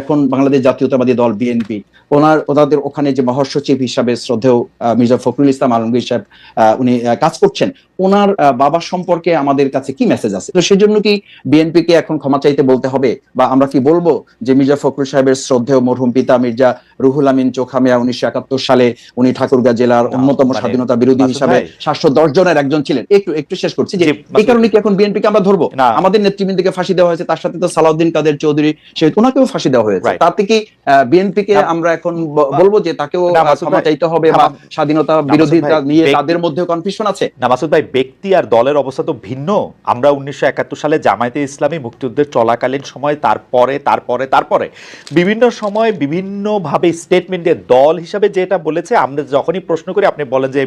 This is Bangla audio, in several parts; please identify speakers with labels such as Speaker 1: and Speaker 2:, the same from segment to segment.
Speaker 1: এখন বাংলাদেশ জাতীয়তাবাদী দল বিএনপি ওনার ওনাদের ওখানে যে মহাসচিব হিসাবে শ্রদ্ধেয় মির্জা ফখরুল ইসলাম আলমগীর সাহেব উনি কাজ করছেন। ওনার বাবা সম্পর্কে আমাদের কাছে কি মেসেজ আছে? তো সেজন্য কি বিএনপি কে এখন ক্ষমা চাইতে বলতে হবে? বা আমরা কি বলব যে মির্জা ফখরুল সাহেবের শ্রদ্ধেয় মরহুম পিতা মির্জা রুহুল আমিন চোখামিয়া উনিশশো একাত্তর সালে উনি ঠাকুরগাঁ জেলার অন্যতম
Speaker 2: মানে
Speaker 1: স্বাধীনতা বিরোধী হিসাবে সাতশো দশ জনের একজন ছিলেন। একটু একটু শেষ করছি যে এই কারণে কি এখন বিএনপি কে আমরা ধরবো। আমাদের নেতৃবৃন্দকে ফাঁসি দেওয়া হয়েছে তার সাথে তো সালাউদ্দিন কাদের চৌধুরী সে ওনাকেও ফাঁসি দেওয়া হয়েছে।
Speaker 2: Right.
Speaker 1: তাতে কি বিএনপি কে আমরা এখন বলব যে তাকেও ক্ষমা চাইতে হবে বা স্বাধীনতা বিরোধিতা নিয়ে তাদের মধ্যে কনফিউশন আছে?
Speaker 2: না মাসুদ ভাই ব্যক্তি আর দলের অবস্থা তো ভিন্ন। আমরা উনিশশো একাত্তর সালে জামায়াতে ইসলামী মুক্তিযুদ্ধের চলাকালীন সময় তারপরে তারপরে তারপরে। বিভিন্ন সময় বিভিন্নভাবে স্টেটমেন্টে দল হিসাবে যেটা বলেছে আমরা যখনই প্রশ্ন করি আপনি বলেন যে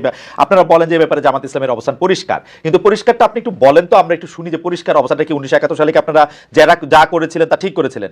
Speaker 2: আপনারা বলেন যে ব্যাপারে জামাত ইসলামের অবস্থান পরিষ্কার। কিন্তু পরিষ্কারটা আপনি একটু বলেন তো আমরা একটু শুনি যে পরিষ্কার অবস্থাটা কি উনিশশো একাত্তর সালে কি আপনারা যারা যা করেছিলেন তা ঠিক করেছিলেন?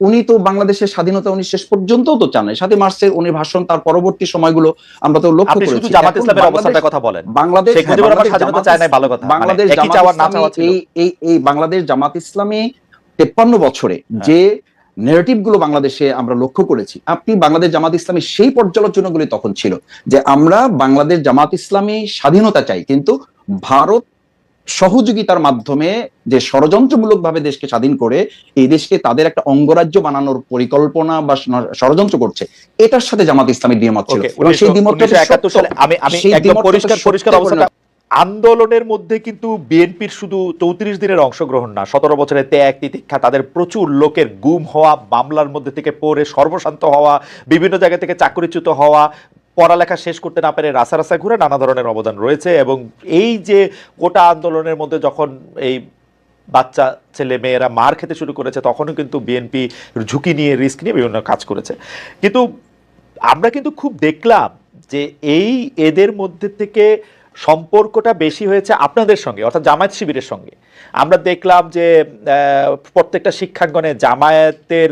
Speaker 1: উনি তো বাংলাদেশের স্বাধীনতা উনি শেষ পর্যন্ত তো চান সাথে মার্চের উনি ভাষণ তার পরবর্তী সময়গুলো আমরা তো লক্ষ্য করেছি।
Speaker 2: জামাত ইসলামের
Speaker 1: বাংলাদেশ-
Speaker 2: অবস্থানটার কথা বলেন।
Speaker 1: বাংলাদেশ
Speaker 2: শেখ মুজিবুর রহমান স্বাধীনতা চায় নাই ভালো কথা।
Speaker 1: বাংলাদেশ
Speaker 2: মানে একই
Speaker 1: জামাত
Speaker 2: না
Speaker 1: এই এই এই বাংলাদেশ জামাত ইসলামী তেপ্পান্ন বছরে
Speaker 2: হ্যাঁ।
Speaker 1: যে নেগেটিভগুলো বাংলাদেশে আমরা লক্ষ্য করেছি আপনি বাংলাদেশ জামাত ইসলামী সেই পর্যালোচনাগুলি তখন ছিল যে আমরা বাংলাদেশ জামাত ইসলামী স্বাধীনতা চাই কিন্তু ভারত সহযোগিতার মাধ্যমে যে ষড়যন্ত্রমূলক ভাবে দেশকে স্বাধীন করে এই দেশকে তাদের একটা অঙ্গরাজ্য বানানোর পরিকল্পনা বা ষড়যন্ত্র করছে এটার সাথে জামাত ইসলামী দ্বিমত ছিল। সেই
Speaker 2: আমি আমি একদম পরিষ্কার পরিষ্কার
Speaker 1: করে
Speaker 2: আন্দোলনের মধ্যে কিন্তু বিএনপির শুধু চৌত্রিশ দিনের অংশগ্রহণ না সতেরো বছরের ত্যাগ তিতিক্ষা তাদের প্রচুর লোকের গুম হওয়া মামলার মধ্যে থেকে পড়ে সর্বশান্ত হওয়া বিভিন্ন জায়গা থেকে চাকরিচ্যুত হওয়া পড়ালেখা শেষ করতে না পেরে রাসা রাসা ঘুরে নানা ধরনের অবদান রয়েছে এবং এই যে গোটা আন্দোলনের মধ্যে যখন এই বাচ্চা, ছেলে, মেয়েরা মার খেতে শুরু করেছে, তখনও কিন্তু বিএনপি ঝুঁকি নিয়ে, রিস্ক নিয়ে বিভিন্ন কাজ করেছে। কিন্তু আমরা কিন্তু খুব দেখলাম যে এই এদের মধ্যে থেকে সম্পর্কটা বেশি হয়েছে আপনাদের সঙ্গে, অর্থাৎ জামায়াত শিবিরের সঙ্গে। আমরা দেখলাম যে প্রত্যেকটা শিক্ষাঙ্গনে জামায়াতের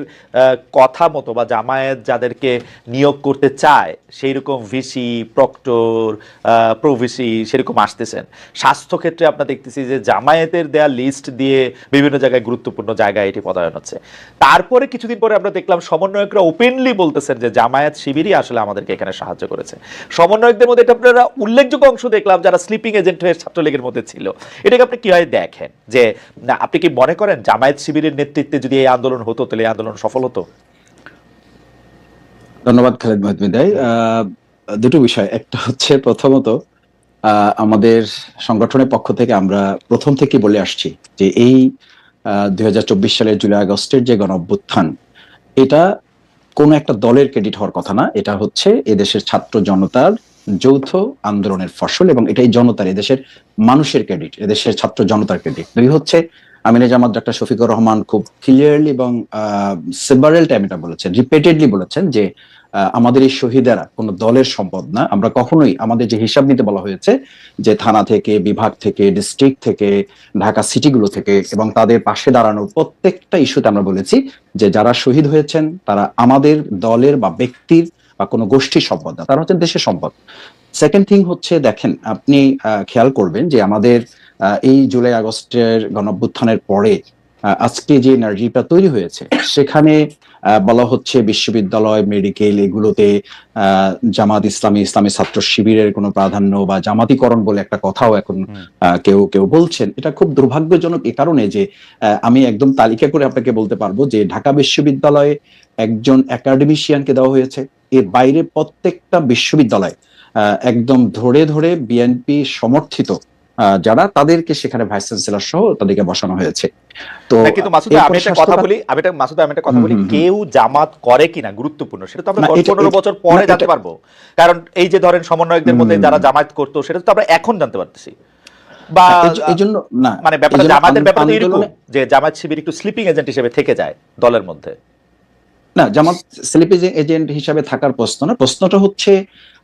Speaker 2: কথা মতো বা জামায়াত যাদেরকে নিয়োগ করতে চায় সেই রকম ভিসি, প্রক্টর প্রভিসি সেরকম আসতেছেন। স্বাস্থ্যক্ষেত্রে আমরা দেখতেছি যে, জামায়াতের দেয়া লিস্ট দিয়ে বিভিন্ন জায়গায় গুরুত্বপূর্ণ জায়গায় এটি পদায়ন হচ্ছে। তারপরে কিছুদিন পরে আমরা দেখলাম সমন্বয়করা ওপেনলি বলতেছেন যে, জামায়াত শিবিরই আসলে আমাদেরকে এখানে সাহায্য করেছে। সমন্বয়কদের মধ্যে এটা আপনারা উল্লেখযোগ্য অংশ দেখলাম যারা স্লিপিং এজেন্ট হয়ে ছাত্রলীগের মধ্যে ছিল। এটাকে আপনি কীভাবে দেখেন? যে আপনি কি মনে করেন জামায়াত শিবিরের নেতৃত্বে যদি এই আন্দোলন হতো, তাহলে এই আন্দোলন সফল হতো?
Speaker 1: ধন্যবাদ, খালেদ মহমিদাই দুটো বিষয়। একটা হচ্ছে প্রথমত আমাদের সংগঠনের পক্ষ থেকে আমরা প্রথম থেকে বলে আসছি যে এই দুই হাজার চব্বিশ সালের জুলাই আগস্টের যে গণ অভ্যুত্থান এটা কোনো একটা দলের ক্রেডিট হওয়ার কথা না। এটা হচ্ছে এদেশের ছাত্র জনতার যৌথ আন্দোলনের ফসল এবং এটাই জনতার, এদেশের মানুষের ক্রেডিট এদেশের ছাত্র জনতার ক্রেডিট দুই হচ্ছে আমিনে জামাত ডাক্তার শফিকুর রহমান খুব ক্লিয়ারলি এবং সেভারেল টাইম এটা বলেছেন রিপিটেডলি বলেছেন যে আমাদের এই শহীদেরা কোনো দলের সম্পদ না। আমরা কখনোই আমাদের যে হিসাব নিতে বলা হয়েছে যে থানা থেকে, বিভাগ থেকে ডিস্ট্রিক্ট থেকে, ঢাকা সিটিগুলো থেকে এবং তাদের পাশে দাঁড়ানোর প্রত্যেকটা ইস্যুতে আমরা বলেছি যে যারা শহীদ হয়েছেন, তারা আমাদের দলের বা ব্যক্তির বা কোনো গোষ্ঠীর সম্পদ না তারা হচ্ছেন দেশের সম্পদ। সেকেন্ড থিং হচ্ছে দেখেন আপনি খেয়াল করবেন যে আমাদের এই জুলাই আগস্টের গণঅভ্যুত্থানের পরে আজকে যে এনার্জিটা তৈরি হয়েছে সেখানে বলা হচ্ছে বিশ্ববিদ্যালয় মেডিকেল এগুলোতে জামাত ইসলামী ইসলামী ছাত্র শিবিরের কোনো প্রাধান্য বা জামাতিকরণ বলে একটা কথাও এখন আহ, কেউ কেউ বলছেন। এটা খুব দুর্ভাগ্যজনক এ কারণে যে আহ, আমি একদম তালিকা করে আপনাকে বলতে পারব যে ঢাকা বিশ্ববিদ্যালয়ে একজন একাডেমিশিয়ানকে দেওয়া হয়েছে। এর বাইরে প্রত্যেকটা বিশ্ববিদ্যালয় একদম ধরে ধরে বিএনপি সমর্থিত যারা তাদেরকে সেখানে ভাইস চ্যান্সেলর সহ তাদেরকে বসানো হয়েছে। তো
Speaker 2: কিন্তু মাসুদ আমি একটা কথা বলি আমি একটা মাসুদ আমি একটা কথা বলি। কেউ জামাত করে কিনা গুরুত্বপূর্ণ সেটা তো আমরা
Speaker 1: না,
Speaker 2: দশ
Speaker 1: এটা-
Speaker 2: পনেরো
Speaker 1: এটা-
Speaker 2: বছর পরে জানতে পারব। কারণ এই যে ধরেন সমন্বয়কদের মধ্যে যারা জামায়াত করতো সেটা তো আমরা এখন জানতে পারতেছি। বা
Speaker 1: এই- জন্য না
Speaker 2: মানে ব্যাপারটা জামাতের ব্যাপারে এরকম যে জামায়াত শিবির একটু স্লিপিং এজেন্ট হিসেবে থেকে যায় দলের মধ্যে।
Speaker 1: না জামাত স্লিপিং এজেন্ট হিসাবে থাকার প্রশ্ন না প্রশ্নটা হচ্ছে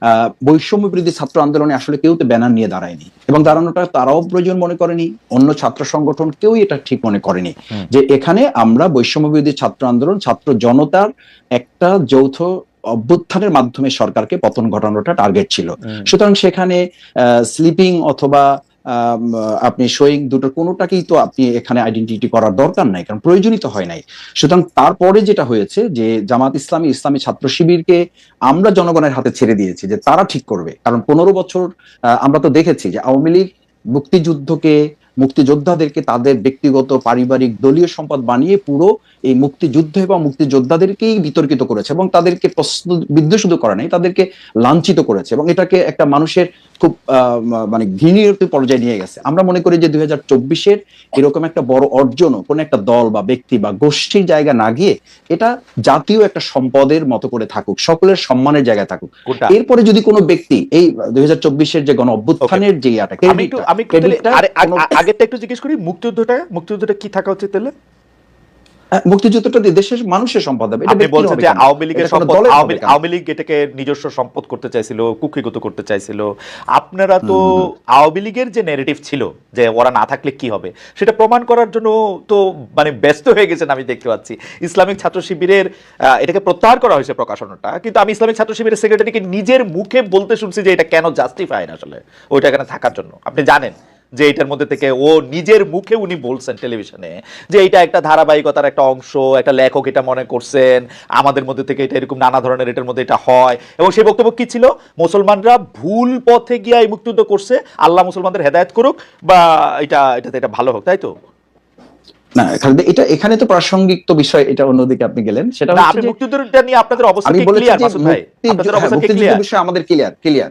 Speaker 1: আহ, বৈষম্য বিরোধী ছাত্র আন্দোলনে আসলে কেউ তো ব্যানার নিয়ে দাঁড়ায়নি এবং দাঁড়ানোটা তারাও প্রয়োজন মনে করেনি অন্য ছাত্র সংগঠন কেউই এটা ঠিক মনে করেনি। যে এখানে আমরা বৈষম্য বিরোধী ছাত্র আন্দোলন ছাত্র জনতার একটা যৌথ অভ্যুত্থানের মাধ্যমে সরকারকে পতন ঘটানোটা টার্গেট ছিল। সুতরাং সেখানে স্লিপিং অথবা আপনি শোয়িং দুটোর কোনোটাকেই তো আপনি এখানে আইডেন্টিটি করার দরকার নাই, কারণ প্রয়োজনই তো হয় নাই। সুতরাং তারপরে যেটা হয়েছে যে জামাত ইসলামী ইসলামী ছাত্র শিবিরকে আমরা জনগণের হাতে ছেড়ে দিয়েছি যে তারা ঠিক করবে। কারণ পনেরো বছর আমরা তো দেখেছি যে আওয়ামী লীগ মুক্তিযুদ্ধকে মুক্তিযোদ্ধাদেরকে তাদের ব্যক্তিগত পারিবারিক দলীয় সম্পদ বানিয়ে পুরো এই মুক্তিযুদ্ধ এবং মুক্তিযোদ্ধাদেরকেই বিতর্কিত করেছে এবং তাদেরকে প্রশ্ন বিদ্ধ শুধু করে নাই তাদেরকে লাঞ্ছিত করেছে এবং এটাকে একটা মানুষের খুব মানে ঘৃণীয় পর্যায়ে নিয়ে গেছে। আমরা মনে করি যে দুই হাজার চব্বিশের এরকম একটা বড় অর্জন কোন একটা দল বা ব্যক্তি বা গোষ্ঠীর জায়গা না গিয়ে এটা জাতীয় একটা সম্পদের মতো করে থাকুক সকলের সম্মানের জায়গায় থাকুক। এরপরে যদি কোনো ব্যক্তি এই দুই হাজার চব্বিশের যে গণ অভ্যুত্থানের যে ইয়াটা
Speaker 2: আগেরটা একটু জিজ্ঞেস করি মুক্তিযুদ্ধটা মুক্তিযুদ্ধটা কি থাকা উচিত তাহলে?
Speaker 1: মুক্তিযুদ্ধটা দেশের মানুষের সম্পদ হবে
Speaker 2: আপনি বলছেন যে আওয়ামী লীগের সম্পদ আওয়ামী লীগ এটাকে নিজস্ব সম্পদ করতে চাইছিল কুক্ষিগত করতে চাইছিল। আপনারা তো আওয়ামী লীগের যে নেগেটিভ ছিল যে ওরা না থাকলে কি হবে সেটা প্রমাণ করার জন্য তো মানে ব্যস্ত হয়ে গেছেন আমি দেখতে পাচ্ছি। ইসলামিক ছাত্র শিবিরের এটাকে প্রত্যাহার করা হয়েছে প্রকাশনাটা কিন্তু আমি ইসলামিক ছাত্র শিবিরের সেক্রেটারিকে নিজের মুখে বলতে শুনছি যে এটা কেন জাস্টিফাই আসলে ওইটা এখানে থাকার জন্য। আপনি জানেন? যে এটার মধ্যে থেকে ও নিজের মুখে উনি বলছেন টেলিভিশনে যে এটা একটা ধারাবাহিকতার একটা অংশ একটা লেখক এটা মনে করছেন আমাদের মধ্যে থেকে এটা এরকম নানা ধরনের এটার মধ্যে এটা হয়। এবং সেই বক্তব্য কি ছিল? মুসলমানরা ভুল পথে গিয়ে এই মুক্তিযুদ্ধ করছে আল্লাহ মুসলমানদের হেদায়েত করুক বা এটা এটাতে এটা ভালো হোক তাই তো?
Speaker 1: না এটা এখানে তো প্রাসঙ্গিক তো বিষয় এটা অন্যদিকে আপনি গেলেন। সেটা হচ্ছে
Speaker 2: আপনি
Speaker 1: যে
Speaker 2: মুক্তিযুদ্ধটা নিয়ে আপনাদের অবস্থা
Speaker 1: আমি
Speaker 2: কি ক্লিয়ার মাসুদ ভাই? আপনাদের অবস্থা ক্লিয়ার
Speaker 1: বিষয়ে আমাদের ক্লিয়ার ক্লিয়ার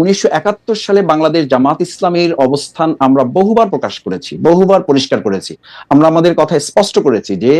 Speaker 1: উনিশশো একাত্তর সালে বাংলাদেশ জামাত ইসলামের অবস্থান আমরা বহুবার প্রকাশ করেছি বহুবার পরিষ্কার করেছি। আমরা আমাদের কথা স্পষ্ট করেছি যে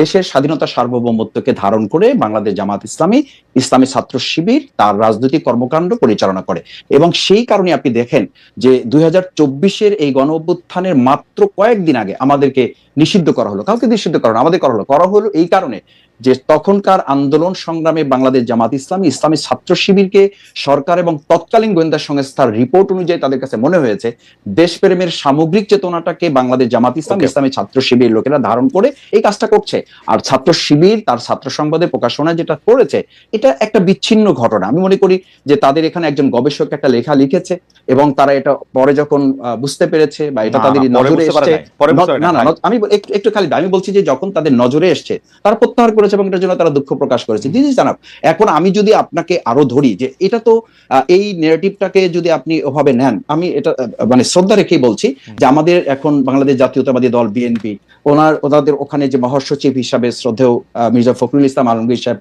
Speaker 1: দেশের স্বাধীনতা সার্বভৌমত্বকে ধারণ করে বাংলাদেশ জামাত ইসলামী ইসলামী ছাত্র শিবির তার রাজনৈতিক কর্মকাণ্ড পরিচালনা করে। এবং সেই কারণে আপনি দেখেন যে দুই চব্বিশের এই গণ অভ্যুত্থানের মাত্র কয়েকদিন আগে আমাদেরকে নিষিদ্ধ করা হলো। কাউকে নিষিদ্ধ করা হলো, আমাদের করা হলো। করা হলো এই কারণে যে তখনকার আন্দোলন সংগ্রামে বাংলাদেশ জামাত ইসলামী ইসলামী ছাত্র শিবিরকে সরকার এবং তৎকালীন গোয়েন্দা সংস্থার রিপোর্ট অনুযায়ী তাদের কাছে মনে হয়েছে দেশপ্রেমের সামগ্রিক চেতনাটাকে বাংলাদেশ জামাত ইসলাম ইসলামী ছাত্র শিবির লোকেরা ধারণ করে এই কাজটা করছে। আর ছাত্র শিবির তার ছাত্র সংবাদের প্রকাশনা যেটা করেছে এটা একটা বিচ্ছিন্ন ঘটনা। আমি মনে করি যে তাদের এখানে একজন গবেষক একটা লেখা লিখেছে এবং তারা এটা পরে যখন বুঝতে পেরেছে বা এটা তাদের নজরে এসছে না না আমি একটু খালি আমি বলছি যে যখন তাদের নজরে এসছে তারা প্রত্যাহার করেছে এবং এটার জন্য তারা দুঃখ প্রকাশ করেছে। দিদি জানাব এখন আমি যদি আপনাকে আরও ধরি যে এটা তো এই নেগেটিভটাকে যদি আপনি ওভাবে নেন, আমি এটা মানে শ্রদ্ধা রেখেই বলছি যে আমাদের এখন বাংলাদেশ জাতীয়তাবাদী দল বিএনপি ওনার, ওনাদের ওখানে যে মহাসচিব হিসাবে শ্রদ্ধেয় মির্জা ফখরুল ইসলাম আলমগীর সাহেব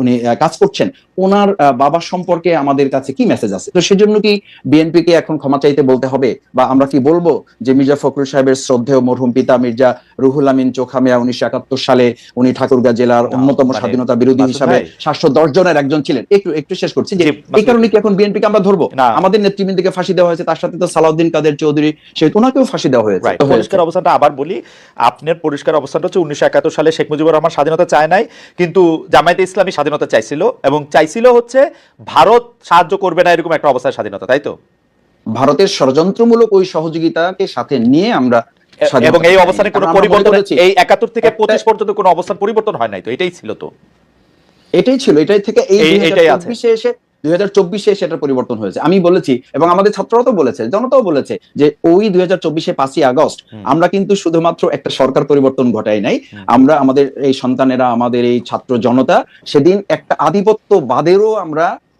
Speaker 1: উনি কাজ করছেন, ওনার বাবা সম্পর্কে আমাদের কাছে কি মেসেজ আছে? তো সেজন্য কি বিএনপি কে এখন ক্ষমা চাইতে বলতে হবে? বা আমরা কি বলব যে মির্জা ফখরুল সাহেবের শ্রদ্ধেয় মরহুম পিতা মির্জা রুহুল আমিন চোখামিয়া উনিশশো একাত্তর সালে উনি ঠাকুরগাঁ জেলার
Speaker 2: না,
Speaker 1: অন্যতম
Speaker 2: মানে
Speaker 1: স্বাধীনতা বিরোধী হিসাবে সাতশো দশ জনের একজন ছিলেন। একটু একটু শেষ করছি যে এই কারণে কি এখন বিএনপি কে আমরা ধরবো? আমাদের নেতৃবৃন্দকে ফাঁসি দেওয়া হয়েছে তার সাথে তো সালাউদ্দিন কাদের চৌধুরী সে ওনাকেও ফাঁসি দেওয়া হয়েছে।
Speaker 2: পরিষ্কার অবস্থানটা আবার বলি আপনার পরিষ্কার অবস্থানটা হচ্ছে উনিশশো একাত্তর সালে শেখ মুজিবুর রহমান স্বাধীনতা চায় নাই কিন্তু জামায়াতে ইসলামী স্বাধীনতা চাইছিল এবং চাইছিল হচ্ছে ভারত সাহায্য করবে না এরকম একটা অবস্থায় স্বাধীনতা তাই তো?
Speaker 1: ভারতের ষড়যন্ত্রমূলক ওই সহযোগিতাকে সাথে নিয়ে আমরা
Speaker 2: এবং এই অবস্থানে কোনো পরিবর্তন এই একাত্তর থেকে পঁচিশ পর্যন্ত কোনো অবস্থান পরিবর্তন হয় নাই তো এটাই ছিল তো।
Speaker 1: এটাই ছিল এটাই থেকে এই। চব্বিশে এসে দুই হাজার চব্বিশে সেটার পরিবর্তন হয়েছে। আমি বলেছি এবং আমাদের ছাত্ররাও তো বলেছে জনতাও বলেছে যে ওই দুই হাজার চব্বিশে পাঁচই আগস্ট আমরা কিন্তু শুধুমাত্র একটা সরকার পরিবর্তন ঘটাই নাই। আমরা আমাদের এই সন্তানেরা আমাদের এই ছাত্র জনতা সেদিন একটা আধিপত্যবাদেরও আমরা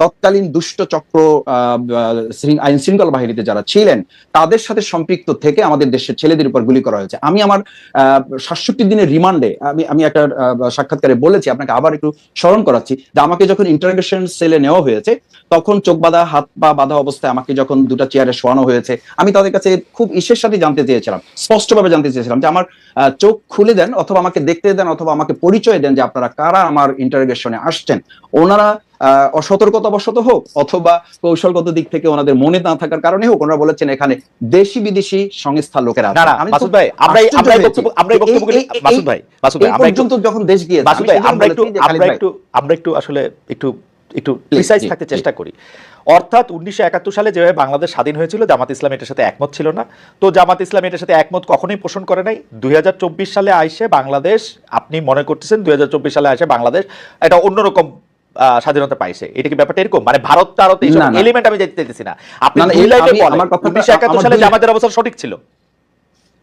Speaker 1: তৎকালীন দুষ্ট চক্র আইন শৃঙ্খলা বাহিনীতে যারা ছিলেন, তাদের সাথে সম্পৃক্ত থেকে আমাদের দেশের ছেলেদের উপর গুলি করা হয়েছে। আমি আমার সাতষট্টি দিনের রিমান্ডে, আমি আমি একটা সাক্ষাৎকারে বলেছি, আপনাকে আবার একটু স্মরণ করাচ্ছি যে আমাকে যখন ইন্টারোগেশন সেলে নেওয়া হয়েছে, তখন চোখ বাঁধা, হাত পা বাঁধা অবস্থায় আমাকে যখন দুটা চেয়ারে শোয়ানো হয়েছে, আমি তাদের কাছে খুব ইসের সাথে জানতে চেয়েছিলাম, স্পষ্টভাবে জানতে চেয়েছিলাম যে আমার চোখ খুলে দেন অথবা আমাকে দেখতে দেন অথবা আমাকে পরিচয় দেন যে আপনারা কারা আমার ইন্টারোগেশনে আসছেন। ওনারা অসতর্কতাবশত হোক অথবা কৌশলগত দিক থেকে ওনাদের মনে না থাকার কারণে হোক ওনারা বলেছেন এখানে দেশি বিদেশি সংস্থার লোকেরা
Speaker 2: না
Speaker 1: আছেন।
Speaker 2: না
Speaker 1: আমি
Speaker 2: মাসুদ ভাই আমরাই আমরাই বক্তব্য আমরাই
Speaker 1: এই-
Speaker 2: বক্তব্যগুলি
Speaker 1: এই- এই-
Speaker 2: মাসুদ ভাই মাসুদ ভাই আমরা
Speaker 1: পর্যন্ত যখন দেশ
Speaker 2: মাসুদ ভাই আমরা একটু আমরা একটু আমরা একটু আসলে একটু একটু প্রিসাইজ থাকতে চেষ্টা করি। অর্থাৎ উনিশশো একাত্তর সালে যেভাবে বাংলাদেশ স্বাধীন হয়েছিল জামাত ইসলাম এটার সাথে একমত ছিল না। তো জামাত ইসলাম এটার সাথে একমত কখনোই পোষণ করে নাই। দুই হাজার চব্বিশ সালে আইসে বাংলাদেশ আপনি মনে করতেছেন দুই হাজার চব্বিশ সালে আইসে বাংলাদেশ এটা অন্যরকম স্বাধীনতা পাইছে। এটা কি ব্যাপারটা এরকম? মানে ভারত এইসব
Speaker 1: না।
Speaker 2: এলিমেন্ট আমি যেতে চাইতেছি না। আপনি
Speaker 1: আমার কথা
Speaker 2: উনিশশো একাত্তর সালে জামাতের অবস্থা সঠিক ছিল?